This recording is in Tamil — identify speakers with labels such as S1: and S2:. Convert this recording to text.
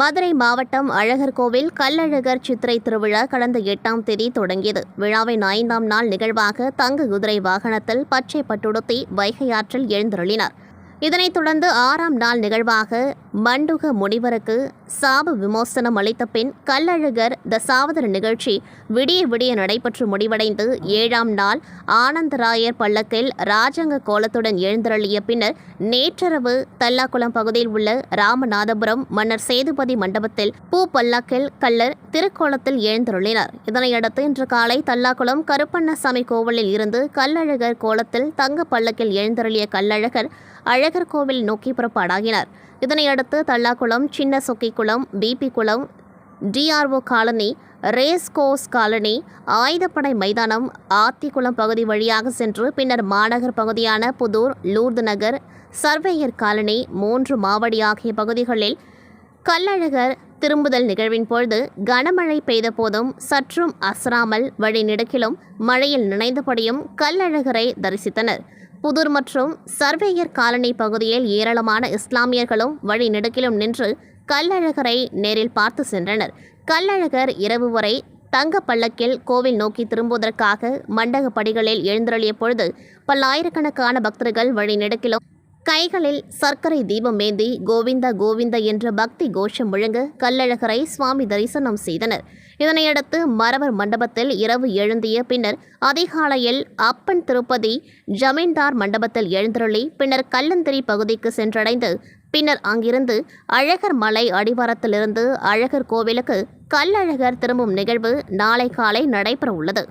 S1: மதுரை மாவட்டம் அழகர் கோவில் கல்லழகர் சித்திரை திருவிழா கடந்த எட்டாம் தேதி தொடங்கியது. விழாவின் ஐந்தாம் நாள் நிகழ்வாக தங்க குதிரை வாகனத்தில் பச்சை பட்டுடுத்தி வைகை ஆற்றில் எழுந்தருளினார். இதனைத் தொடர்ந்து ஆறாம் நாள் நிகழ்வாக மண்டுக முனிவருக்கு சாப விமோசனம் அளித்த பின் கல்லழகர் தசாவதர நிகழ்ச்சி விடிய விடிய நடைபெற்று முடிவடைந்து ஏழாம் நாள் ஆனந்தராயர் பல்லக்கில் ராஜங்க கோலத்துடன் எழுந்தருளிய பின்னர் நேற்றிரவு தல்லாக்குளம் பகுதியில் உள்ள ராமநாதபுரம் மன்னர் சேதுபதி மண்டபத்தில் பூ பல்லக்கில் கள்ளர் திருக்கோலத்தில் எழுந்தருளினார். இதனையடுத்து இன்று காலை தல்லாக்குளம் கருப்பண்ணசாமி கோவிலில் இருந்து கல்லழகர் கோலத்தில் தங்க பல்லக்கில் எழுந்தருளிய கல்லழகர் அழகர் கோவில் நோக்கி புறப்பாடாகினார். இதனையடுத்து Tallakulam Chinna Chokkikulam BB Kulam DRO colony race course colony ஆயுதப்படை மைதானம் ஆத்திக்குளம் பகுதி வழியாக சென்று பின்னர் மாநகர் பகுதியான புதூர் லூர்து நகர் சர்வேயர் காலனி மூன்று மாவடி ஆகிய பகுதிகளில் கல்லழகர் திரும்புதல் நிகழ்வின் பொழுது கனமழை பெய்த போதும் சற்றும் அசராமல் வழி நெடுக்கிலும் மழையில் நினைந்தபடியும் கல்லழகரை தரிசித்தனர். புதூர் மற்றும் சர்வேயர் காலனி பகுதியில் ஏராளமான இஸ்லாமியர்களும் வழிநெடுக்கிலும் நின்று கல்லழகரை நேரில் பார்த்து சென்றனர். கல்லழகர் இரவு வரை தங்க பள்ளக்கில் கோவில் நோக்கி திரும்புவதற்காக மண்டக படிகளில் எழுந்தருளிய பொழுது பல்லாயிரக்கணக்கான பக்தர்கள் வழி நெடுக்கிலும் கைகளில் சர்க்கரை தீபம் ஏந்தி கோவிந்தா கோவிந்தா என்ற பக்தி கோஷம் முழங்க கல்லழகரை சுவாமி தரிசனம் செய்தனர். இதனையடுத்து மரவர் மண்டபத்தில் இரவு எழுந்திய பின்னர் அதிகாலையில் அப்பன் திருப்பதி ஜமீன்தார் மண்டபத்தில் எழுந்தருளி பின்னர் கல்லந்திரி பகுதிக்கு சென்றடைந்து பின்னர் அங்கிருந்து அழகர் மலை அடிவாரத்திலிருந்து அழகர் கோவிலுக்கு கல்லழகர் திரும்பும் நிகழ்வு நாளை காலை நடைபெற உள்ளது